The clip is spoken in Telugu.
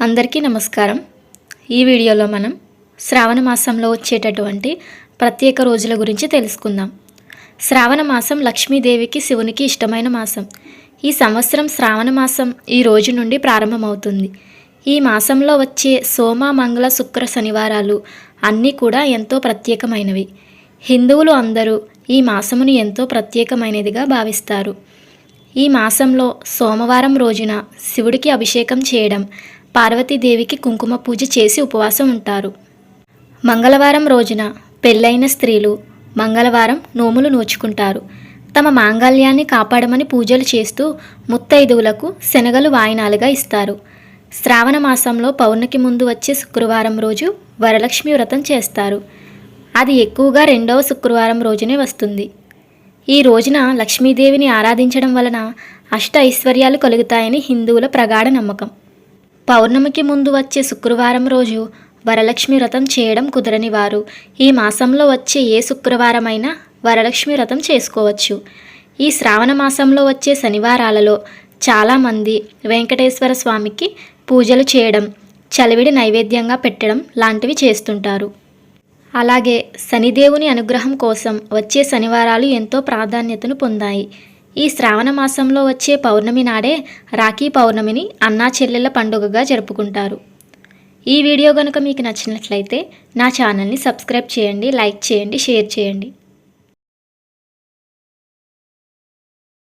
అందరికీ నమస్కారం. ఈ వీడియోలో మనం శ్రావణ మాసంలో వచ్చేటటువంటి ప్రత్యేక రోజుల గురించి తెలుసుకుందాం. శ్రావణ మాసం లక్ష్మీదేవికి శివునికి ఇష్టమైన మాసం. ఈ సంవత్సరం శ్రావణ మాసం ఈ రోజు నుండి ప్రారంభమవుతుంది. ఈ మాసంలో వచ్చే సోమ మంగళ శుక్ర శనివారాలు అన్నీ కూడా ఎంతో ప్రత్యేకమైనవి. హిందువులు అందరూ ఈ మాసమును ఎంతో ప్రత్యేకమైనదిగా భావిస్తారు. ఈ మాసంలో సోమవారం రోజున శివుడికి అభిషేకం చేయడం పార్వతీదేవికి కుంకుమ పూజ చేసి ఉపవాసం ఉంటారు. మంగళవారం రోజున పెళ్ళైన స్త్రీలు మంగళవారం నోములు నోచుకుంటారు. తమ మాంగళ్యాన్ని కాపాడమని పూజలు చేస్తూ ముత్తైదువులకు శనగలు వాయినాలుగా ఇస్తారు. శ్రావణ మాసంలో పౌర్ణకి ముందు వచ్చే శుక్రవారం రోజు వరలక్ష్మి వ్రతం చేస్తారు. అది ఎక్కువగా రెండవ శుక్రవారం రోజునే వస్తుంది. ఈ రోజున లక్ష్మీదేవిని ఆరాధించడం వలన అష్ట ఐశ్వర్యాలు కలుగుతాయని హిందువుల ప్రగాఢ నమ్మకం. పౌర్ణమికి ముందు వచ్చే శుక్రవారం రోజు వరలక్ష్మి వ్రతం చేయడం కుదరని వారు. ఈ మాసంలో వచ్చే ఏ శుక్రవారమైనా వరలక్ష్మి వ్రతం చేసుకోవచ్చు. ఈ శ్రావణ మాసంలో వచ్చే శనివారాలలో చాలామంది వెంకటేశ్వర స్వామికి పూజలు చేయడం చలివిడి నైవేద్యంగా పెట్టడం లాంటివి చేస్తుంటారు. అలాగే శనిదేవుని అనుగ్రహం కోసం వచ్చే శనివారాలు ఎంతో ప్రాధాన్యతను పొందాయి. ఈ శ్రావణ మాసంలో వచ్చే పౌర్ణమి నాడే రాఖీ పౌర్ణమిని అన్నా చెల్లెళ్ళ పండుగగా జరుపుకుంటారు. ఈ వీడియో కనుక మీకు నచ్చినట్లయితే నా ఛానల్ని సబ్స్క్రైబ్ చేయండి లైక్ చేయండి షేర్ చేయండి.